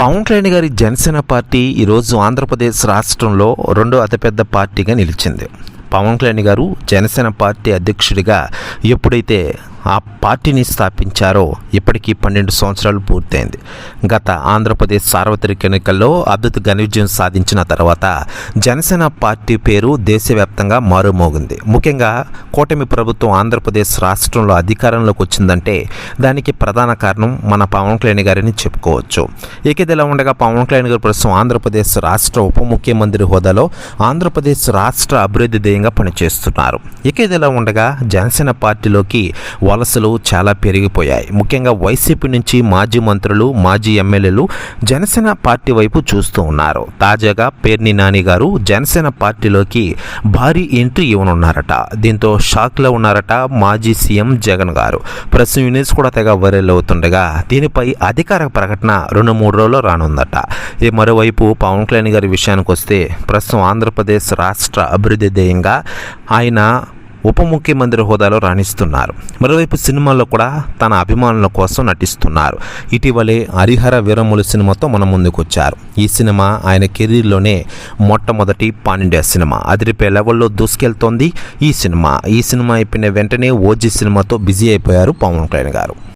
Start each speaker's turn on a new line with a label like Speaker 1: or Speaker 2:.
Speaker 1: పవన్ కళ్యాణ్ గారి జనసేన పార్టీ ఈరోజు ఆంధ్రప్రదేశ్ రాష్ట్రంలో రెండో అతిపెద్ద పార్టీగా నిలిచింది. పవన్ కళ్యాణ్ గారు జనసేన పార్టీ అధ్యక్షుడిగా ఎప్పుడైతే ఆ పార్టీని స్థాపించారో ఇప్పటికీ పన్నెండు సంవత్సరాలు పూర్తయింది. గత ఆంధ్రప్రదేశ్ సార్వత్రిక ఎన్నికల్లో అద్భుత ఘన విజయం సాధించిన తర్వాత జనసేన పార్టీ పేరు దేశవ్యాప్తంగా మారుమోగింది. ముఖ్యంగా కూటమి ప్రభుత్వం ఆంధ్రప్రదేశ్ రాష్ట్రంలో అధికారంలోకి వచ్చిందంటే దానికి ప్రధాన కారణం మన పవన్ కళ్యాణ్ గారిని చెప్పుకోవచ్చు. ఏకేదిలా ఉండగా పవన్ కళ్యాణ్ గారు ప్రస్తుతం ఆంధ్రప్రదేశ్ రాష్ట్ర ఉప ముఖ్యమంత్రి హోదాలో ఆంధ్రప్రదేశ్ రాష్ట్ర అభివృద్ధి ధ్యేయంగా పనిచేస్తున్నారు. ఏకేదిలా ఉండగా జనసేన పార్టీలోకి వలసలు చాలా పెరిగిపోయాయి. ముఖ్యంగా వైసీపీ నుంచి మాజీ మంత్రులు మాజీ ఎమ్మెల్యేలు జనసేన పార్టీ వైపు చూస్తూ ఉన్నారు. తాజాగా పేర్ని నాని గారు జనసేన పార్టీలోకి భారీ ఎంట్రీ ఇవ్వనున్నారట. దీంతో షాక్లో ఉన్నారట మాజీ సీఎం జగన్ గారు. ప్రస్తుతం యూనిట్స్ కూడా తెగ వైరల్ అవుతుండగా దీనిపై అధికార ప్రకటన రెండు మూడు రోజుల్లో రానుందట. ఇది మరోవైపు పవన్ కళ్యాణ్ గారి విషయానికి వస్తే ప్రస్తుతం ఆంధ్రప్రదేశ్ రాష్ట్ర అభివృద్ధి ధ్యేయంగా ఆయన ఉప ముఖ్యమంత్రి హోదాలో రాణిస్తున్నారు. మరోవైపు సినిమాల్లో కూడా తన అభిమానుల కోసం నటిస్తున్నారు. ఇటీవలే హరిహర వీరములు సినిమాతో మన ముందుకొచ్చారు. ఈ సినిమా ఆయన కెరీర్లోనే మొట్టమొదటి పాన్ఇండియా సినిమా. అదిరిపే లెవెల్లో దూసుకెళ్తోంది ఈ సినిమా. ఈ సినిమా అయిపోయిన వెంటనే ఓజీ సినిమాతో బిజీ అయిపోయారు పవన్ కళ్యాణ్ గారు.